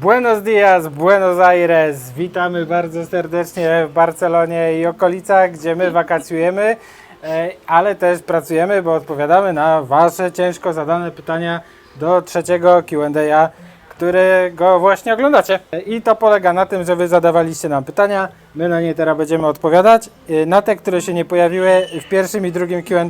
Buenos dias, Buenos Aires. Witamy bardzo serdecznie w Barcelonie i okolicach, gdzie my wakacjujemy, e, ale też pracujemy, bo odpowiadamy na Wasze ciężko zadane pytania do trzeciego QA, którego właśnie oglądacie. I to polega na tym, że Wy zadawaliście nam pytania, my na nie teraz będziemy odpowiadać, e, na te, które się nie pojawiły w pierwszym i drugim QA,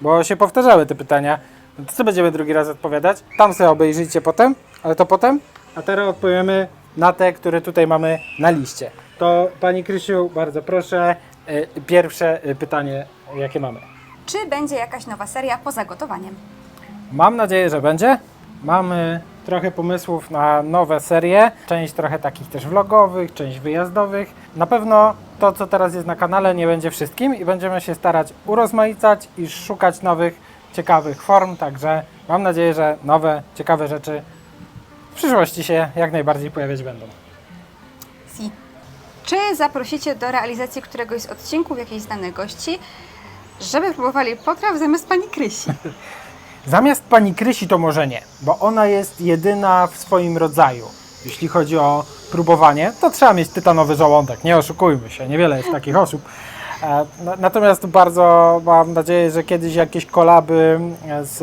bo się powtarzały te pytania. No to co będziemy drugi raz odpowiadać? Tam sobie obejrzyjcie potem, ale to potem. A teraz odpowiemy na te, które tutaj mamy na liście. To Pani Krysiu, bardzo proszę, y, pierwsze y, pytanie, jakie mamy. Czy będzie jakaś nowa seria poza gotowaniem? Mam nadzieję, że będzie. Mamy trochę pomysłów na nowe serie, część trochę takich też vlogowych, część wyjazdowych. Na pewno to, co teraz jest na kanale, nie będzie wszystkim i będziemy się starać urozmaicać i szukać nowych, ciekawych form, także mam nadzieję, że nowe, ciekawe rzeczy w przyszłości się jak najbardziej pojawiać będą. Si. Czy zaprosicie do realizacji któregoś z odcinków jakichś znanych gości, żeby próbowali potraw zamiast pani Krysi? Zamiast pani Krysi to może nie, bo ona jest jedyna w swoim rodzaju. Jeśli chodzi o próbowanie, to trzeba mieć tytanowy żołądek, nie oszukujmy się, niewiele jest takich osób. E, na- Natomiast bardzo mam nadzieję, że kiedyś jakieś kolaby e, z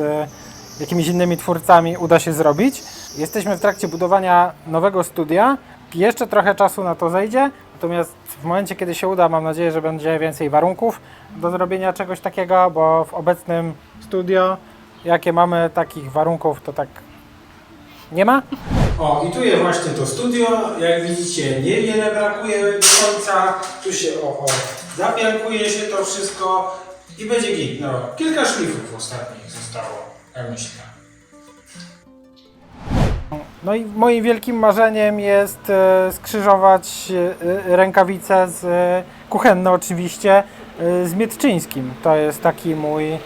jakimiś innymi twórcami uda się zrobić. Jesteśmy w trakcie budowania nowego studia. Jeszcze trochę czasu na to zejdzie, natomiast w momencie, kiedy się uda, mam nadzieję, że będzie więcej warunków do zrobienia czegoś takiego, bo w obecnym studio, jakie mamy takich warunków, to tak nie ma. O, i tu jest właśnie to studio. Jak widzicie, niewiele brakuje do końca. Tu się, o, o, się to wszystko i będzie git. No, kilka szlifów ostatnich zostało, jak myślę. No i moim wielkim marzeniem jest e, skrzyżować e, rękawice z e, kuchenne oczywiście e, z Mietczyńskim. To jest taki mój e,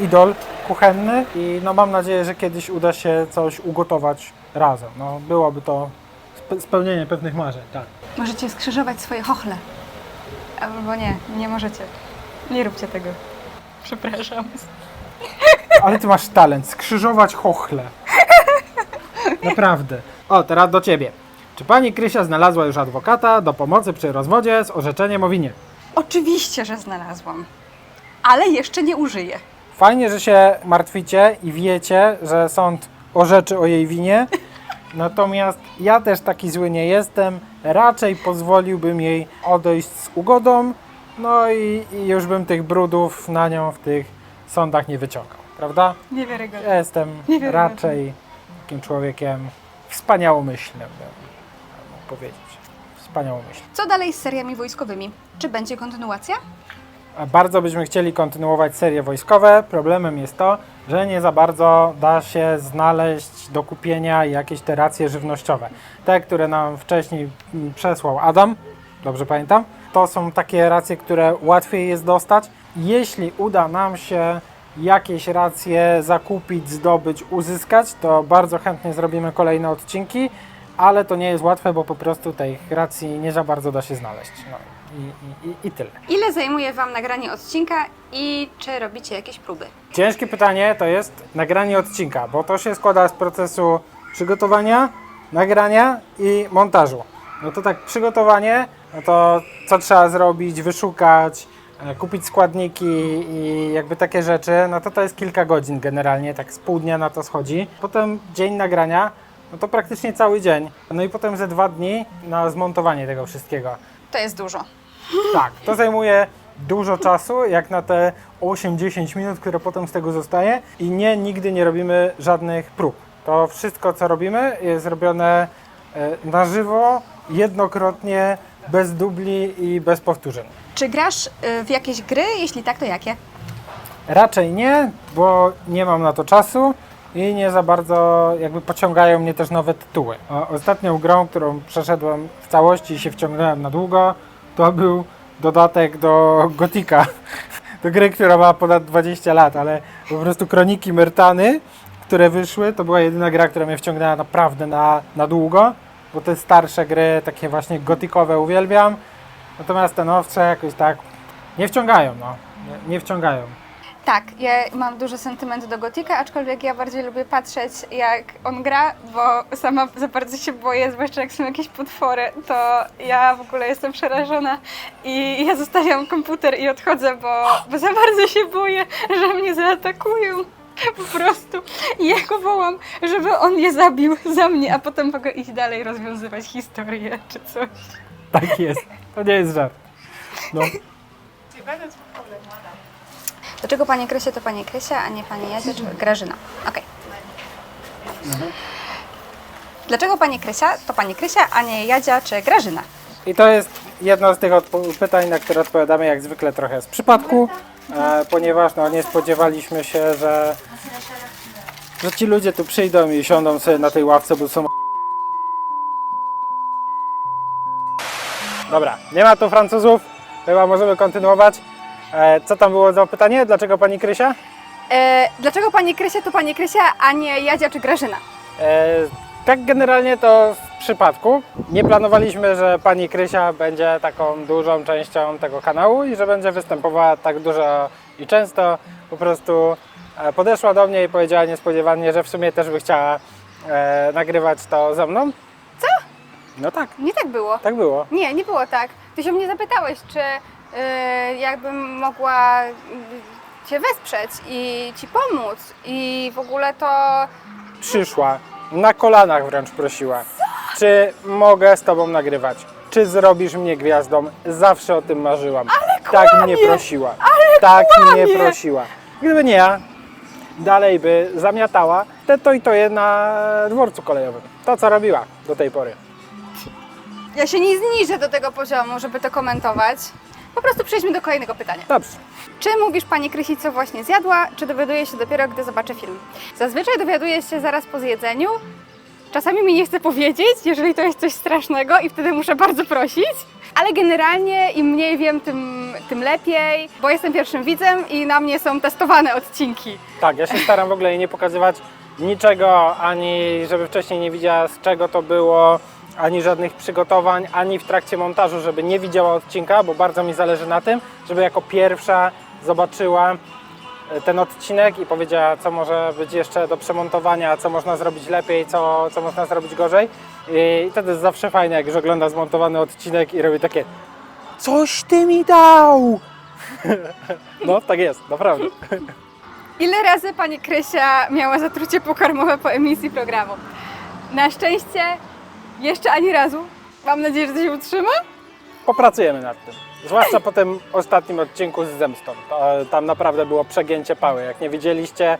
idol kuchenny i no mam nadzieję, że kiedyś uda się coś ugotować razem. No byłoby to spe- spełnienie pewnych marzeń, tak. Możecie skrzyżować swoje chochle. Albo nie, nie możecie. Nie róbcie tego. Przepraszam. Ale ty masz talent, skrzyżować chochle. Naprawdę. O, teraz do ciebie. Czy pani Krysia znalazła już adwokata do pomocy przy rozwodzie z orzeczeniem o winie? Oczywiście, że znalazłam. Ale jeszcze nie użyję. Fajnie, że się martwicie i wiecie, że sąd orzeczy o jej winie. Natomiast ja też taki zły nie jestem. Raczej pozwoliłbym jej odejść z ugodą. No i, i już bym tych brudów na nią w tych sądach nie wyciągał. Prawda? Niewiarygodne. Ja jestem Niewiarygodne. raczej takim człowiekiem wspaniałomyślnym, bym powiedzieć. Wspaniałomyślnym. Co dalej z seriami wojskowymi? Czy będzie kontynuacja? Bardzo byśmy chcieli kontynuować serie wojskowe. Problemem jest to, że nie za bardzo da się znaleźć do kupienia jakieś te racje żywnościowe. Te, które nam wcześniej przesłał Adam, dobrze pamiętam, to są takie racje, które łatwiej jest dostać. Jeśli uda nam się jakieś racje zakupić, zdobyć, uzyskać, to bardzo chętnie zrobimy kolejne odcinki, ale to nie jest łatwe, bo po prostu tych racji nie za bardzo da się znaleźć. No i, i, i, tyle. Ile zajmuje Wam nagranie odcinka i czy robicie jakieś próby? Ciężkie pytanie to jest nagranie odcinka, bo to się składa z procesu przygotowania, nagrania i montażu. No to tak, przygotowanie, no to co trzeba zrobić, wyszukać, kupić składniki i jakby takie rzeczy, no to to jest kilka godzin generalnie, tak z pół dnia na to schodzi. Potem dzień nagrania, no to praktycznie cały dzień. No i potem ze dwa dni na zmontowanie tego wszystkiego. To jest dużo. Tak, to zajmuje dużo czasu, jak na te 8-10 minut, które potem z tego zostaje i nie, nigdy nie robimy żadnych prób. To wszystko, co robimy, jest robione e, na żywo, jednokrotnie, bez dubli i bez powtórzeń. Czy grasz y, w jakieś gry? Jeśli tak, to jakie? Raczej nie, bo nie mam na to czasu i nie za bardzo jakby pociągają mnie też nowe tytuły. Ostatnią grą, którą przeszedłem w całości i się wciągnąłem na długo, to był dodatek do Gotika. Do gry, która ma ponad 20 lat, ale po prostu Kroniki Myrtany, które wyszły, to była jedyna gra, która mnie wciągnęła naprawdę na, na długo, bo te starsze gry, takie właśnie gotikowe uwielbiam, natomiast te nowsze jakoś tak nie wciągają, no. Nie, nie wciągają. Tak, ja mam duży sentyment do Gotika, aczkolwiek ja bardziej lubię patrzeć jak on gra, bo sama za bardzo się boję, zwłaszcza jak są jakieś potwory, to ja w ogóle jestem przerażona i ja zostawiam komputer i odchodzę, bo, bo za bardzo się boję, że mnie zaatakują. Po prostu. I ja go wołam, żeby on je zabił za mnie, a potem mogę iść dalej rozwiązywać historię czy coś. Tak jest. To nie jest żart. No. Dlaczego Pani Krysia to Pani Krysia, a nie Pani Jadzia czy Grażyna? Okej. Dlaczego Pani Krysia to Pani Krysia, a nie Jadzia czy Grażyna? I to jest jedno z tych odpo- pytań, na które odpowiadamy jak zwykle trochę z przypadku, e, ponieważ no, nie spodziewaliśmy się, że, że ci ludzie tu przyjdą i siądą sobie na tej ławce, bo są... Dobra, nie ma tu Francuzów, chyba możemy kontynuować. E, co tam było za pytanie? Dlaczego pani Krysia? E, dlaczego Pani Krysia to Pani Krysia, a nie Jadzia czy Grażyna? E, tak generalnie to w przypadku. Nie planowaliśmy, że pani Krysia będzie taką dużą częścią tego kanału i że będzie występowała tak dużo i często. Po prostu e, podeszła do mnie i powiedziała niespodziewanie, że w sumie też by chciała e, nagrywać to ze mną. No tak, Nie tak było. tak było. Nie, nie było tak. Ty się mnie zapytałeś, czy y, jakbym mogła y, Cię wesprzeć i Ci pomóc i w ogóle to... Przyszła, na kolanach wręcz prosiła. Czy mogę z tobą nagrywać? Czy zrobisz mnie gwiazdą? Zawsze o tym marzyłam. tak mnie prosiła. tak mnie prosiła. Gdyby nie ja, dalej by zamiatała te to i to je na dworcu kolejowym. To co robiła do tej pory. Ja się nie zniżę do tego poziomu, żeby to komentować. Po prostu przejdźmy do kolejnego pytania. Dobrze. Czy mówisz Pani Krysi, co właśnie zjadła, czy dowiaduje się dopiero, gdy zobaczy film? Zazwyczaj dowiaduję się zaraz po zjedzeniu. Czasami mi nie chce powiedzieć, jeżeli to jest coś strasznego i wtedy muszę bardzo prosić. Ale generalnie im mniej wiem, tym, tym lepiej, bo jestem pierwszym widzem i na mnie są testowane odcinki. Tak, ja się staram w ogóle jej nie pokazywać niczego, ani żeby wcześniej nie widziała z czego to było, ani żadnych przygotowań, ani w trakcie montażu, żeby nie widziała odcinka, bo bardzo mi zależy na tym, żeby jako pierwsza zobaczyła e, ten odcinek i powiedziała, co może być jeszcze do przemontowania, co można zrobić lepiej, co, co można zrobić gorzej. I to jest zawsze fajne, jak już ogląda zmontowany odcinek i robi takie Coś ty mi dał! No, tak jest, naprawdę. Ile razy Pani Krysia miała zatrucie pokarmowe po emisji programu? Na szczęście jeszcze ani razu. Mam nadzieję, że to się utrzyma. popracujemy nad tym. Zwłaszcza po tym ostatnim odcinku z zemstą. To, tam naprawdę było przegięcie pały. Jak nie widzieliście,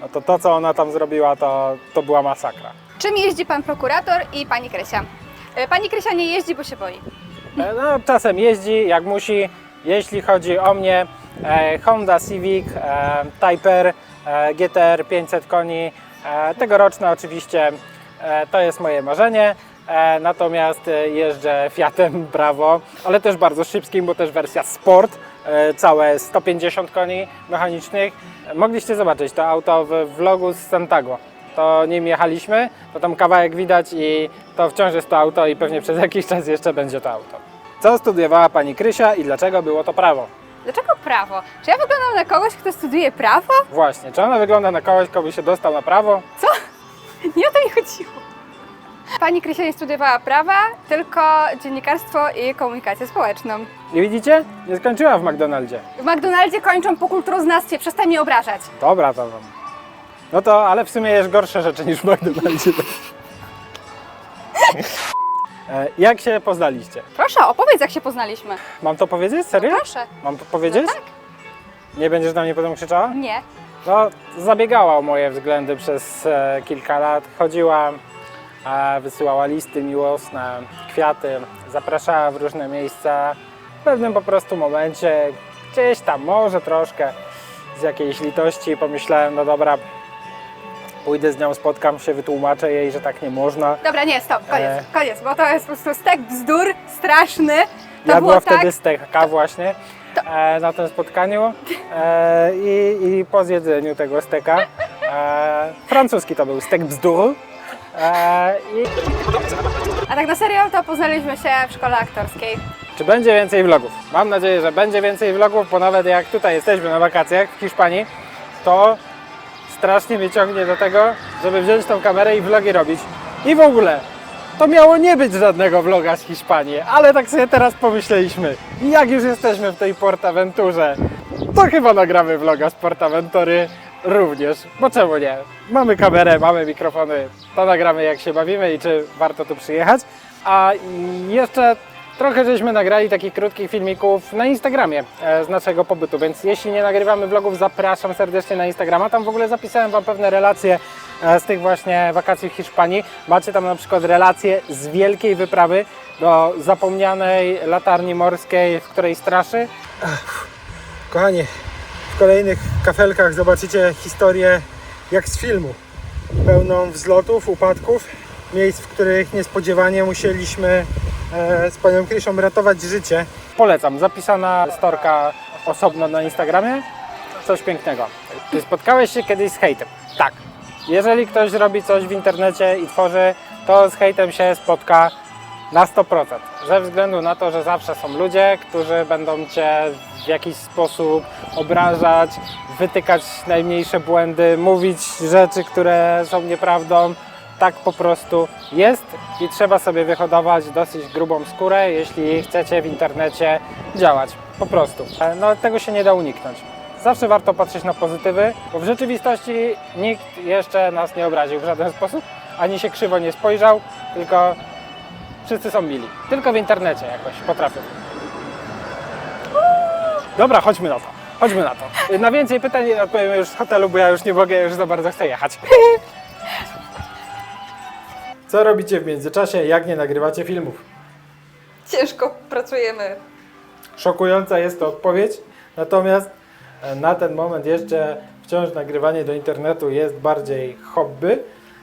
no to to, co ona tam zrobiła, to, to była masakra. Czym jeździ Pan prokurator i Pani Krysia? E, Pani Krysia nie jeździ, bo się boi. E, No, czasem jeździ, jak musi. Jeśli chodzi o mnie, e, Honda Civic, e, Typer, e, GTR 500 koni, e, tegoroczne oczywiście, e, to jest moje marzenie. E, natomiast e, jeżdżę Fiatem Bravo, ale też bardzo szybkim, bo też wersja Sport, e, całe 150 koni mechanicznych. E, Mogliście zobaczyć to auto w vlogu z Santago. To nim jechaliśmy, to tam kawałek widać i to wciąż jest to auto i pewnie przez jakiś czas jeszcze będzie to auto. Co studiowała pani Krysia i dlaczego było to prawo? Dlaczego prawo? Czy ja wyglądam na kogoś, kto studiuje prawo? Właśnie, czy ona wygląda na kogoś, kto by się dostał na prawo? Co? Nie o to chodziło. Pani Krysia nie studiowała prawa, tylko dziennikarstwo i komunikację społeczną. I widzicie? Nie skończyła w McDonaldzie. W McDonaldzie kończą po kulturoznawstwie, przestań mnie obrażać. Dobra, to wam. No to, ale w sumie jest gorsze rzeczy niż w McDonaldzie. E, Jak się poznaliście? Proszę, opowiedz jak się poznaliśmy. Mam to powiedzieć? Serio? Proszę. Mam to powiedzieć? No tak. Nie będziesz na mnie potem krzyczała? Nie. No, zabiegała o moje względy przez e, kilka lat. Chodziła, e, wysyłała listy miłosne, kwiaty, zapraszała w różne miejsca. W pewnym po prostu momencie, gdzieś tam, może troszkę z jakiejś litości, pomyślałem, no dobra, pójdę z nią, spotkam się, wytłumaczę jej, że tak nie można. Dobra, nie, stop, koniec, E. koniec, bo to jest po prostu stek bzdur, straszny. To ja było była tak, wtedy steka właśnie e, na tym spotkaniu e, i, i po zjedzeniu tego steka, e, francuski to był stek bzdur, e, i a tak na serio to poznaliśmy się w szkole aktorskiej. czy będzie więcej vlogów. Mam nadzieję, że będzie więcej vlogów, bo nawet jak tutaj jesteśmy na wakacjach w Hiszpanii, to strasznie mnie ciągnie do tego, żeby wziąć tą kamerę i vlogi robić. I w ogóle, to miało nie być żadnego vloga z Hiszpanii, ale tak sobie teraz pomyśleliśmy, jak już jesteśmy w tej Portaventurze, to chyba nagramy vloga z Portaventury również, bo czemu nie? Mamy kamerę, mamy mikrofony, to nagramy jak się bawimy i czy warto tu przyjechać. A jeszcze trochę żeśmy nagrali takich krótkich filmików na Instagramie e, z naszego pobytu, więc jeśli nie nagrywamy vlogów, zapraszam serdecznie na Instagrama. Tam w ogóle zapisałem Wam pewne relacje z tych właśnie wakacji w Hiszpanii. Macie tam na przykład relacje z wielkiej wyprawy do zapomnianej latarni morskiej, w której straszy. Kochani, w kolejnych kafelkach zobaczycie historię jak z filmu. Pełną wzlotów, upadków, miejsc, w których niespodziewanie musieliśmy e, z panią Krysią ratować życie. Polecam, zapisana storka osobno na Instagramie. Coś pięknego. Czy spotkałeś się kiedyś z hejtem? Tak. Jeżeli ktoś robi coś w internecie i tworzy, to z hejtem się spotka na 100%. Ze względu na to, że zawsze są ludzie, którzy będą cię w jakiś sposób obrażać, wytykać najmniejsze błędy, mówić rzeczy, które są nieprawdą. Tak po prostu jest i trzeba sobie wyhodować dosyć grubą skórę, jeśli chcecie w internecie działać. Po prostu. E, No tego się nie da uniknąć. Zawsze warto patrzeć na pozytywy, bo w rzeczywistości nikt jeszcze nas nie obraził w żaden sposób, ani się krzywo nie spojrzał, tylko wszyscy są mili. Tylko w internecie jakoś potrafią. Dobra, chodźmy na to. Chodźmy na to. Na więcej pytań odpowiem już z hotelu, bo ja już nie mogę, już za bardzo chcę jechać. Co robicie w międzyczasie, jak nie nagrywacie filmów? Ciężko pracujemy. Szokująca jest to odpowiedź, natomiast na ten moment jeszcze wciąż nagrywanie do internetu jest bardziej hobby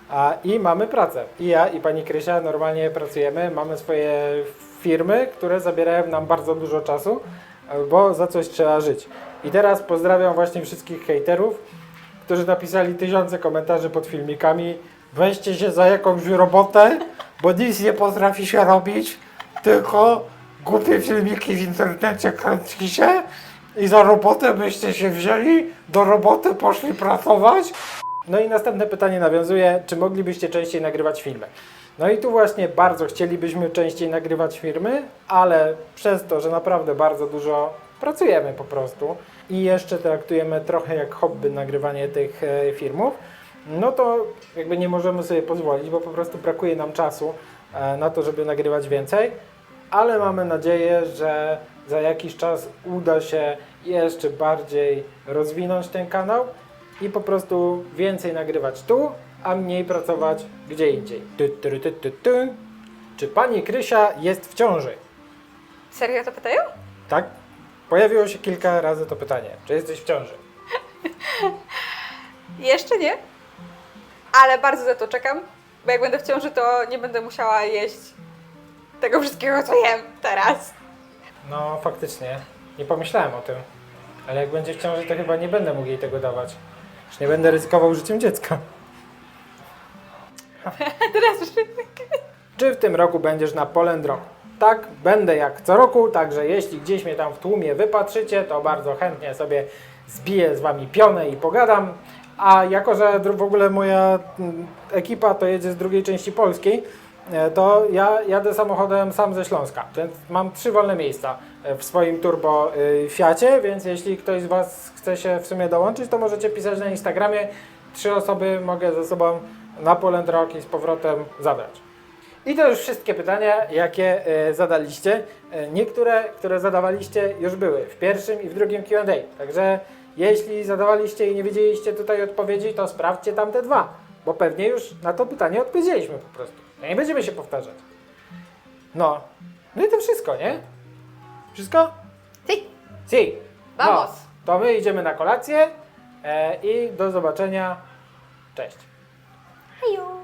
a, i mamy pracę. I ja i pani Krysia normalnie pracujemy, mamy swoje firmy, które zabierają nam bardzo dużo czasu, bo za coś trzeba żyć. I teraz pozdrawiam właśnie wszystkich hejterów, którzy napisali tysiące komentarzy pod filmikami. Weźcie się za jakąś robotę, bo nic nie potrafi się robić, tylko głupie filmiki w internecie kręci się i za robotę byście się wzięli, do roboty poszli pracować. No i następne pytanie nawiązuje, czy moglibyście częściej nagrywać filmy? No i tu właśnie bardzo chcielibyśmy częściej nagrywać filmy, ale przez to, że naprawdę bardzo dużo pracujemy po prostu i jeszcze traktujemy trochę jak hobby nagrywanie tych e, filmów, no to jakby nie możemy sobie pozwolić, bo po prostu brakuje nam czasu e, na to, żeby nagrywać więcej, ale mamy nadzieję, że za jakiś czas uda się jeszcze bardziej rozwinąć ten kanał i po prostu więcej nagrywać tu, a mniej pracować gdzie indziej. Tu, tu, tu, tu, tu. Czy pani Krysia jest w ciąży? Serio to pytają? Tak? Pojawiło się kilka razy to pytanie. Czy jesteś w ciąży? Jeszcze nie. Ale bardzo za to czekam. Bo jak będę w ciąży, to nie będę musiała jeść tego wszystkiego, co jem teraz. No, faktycznie. Nie pomyślałem o tym. Ale jak będzie w ciąży, to chyba nie będę mógł jej tego dawać. Już nie będę ryzykował życiem dziecka. Teraz. Czy w tym roku będziesz na Poland Rock? Tak, będę jak co roku, także jeśli gdzieś mnie tam w tłumie wypatrzycie, to bardzo chętnie sobie zbiję z Wami pionę i pogadam. A jako, że w ogóle moja mm, ekipa to jedzie z drugiej części Polski, e, to ja jadę samochodem sam ze Śląska, więc mam trzy wolne miejsca e, w swoim turbo y, Fiacie, więc jeśli ktoś z Was chce się w sumie dołączyć, to możecie pisać na Instagramie. Trzy osoby mogę ze sobą na Poland Rock i z powrotem zabrać. I to już wszystkie pytania, jakie e, zadaliście. E, niektóre, które zadawaliście, już były w pierwszym i w drugim QA. Także jeśli zadawaliście i nie wiedzieliście tutaj odpowiedzi, to sprawdźcie tamte dwa, bo pewnie już na to pytanie odpowiedzieliśmy po prostu. No nie będziemy się powtarzać. No, no i to wszystko, nie? Wszystko? Si. Si. Vamos. No, to my idziemy na kolację e, i do zobaczenia. Cześć. Hejo.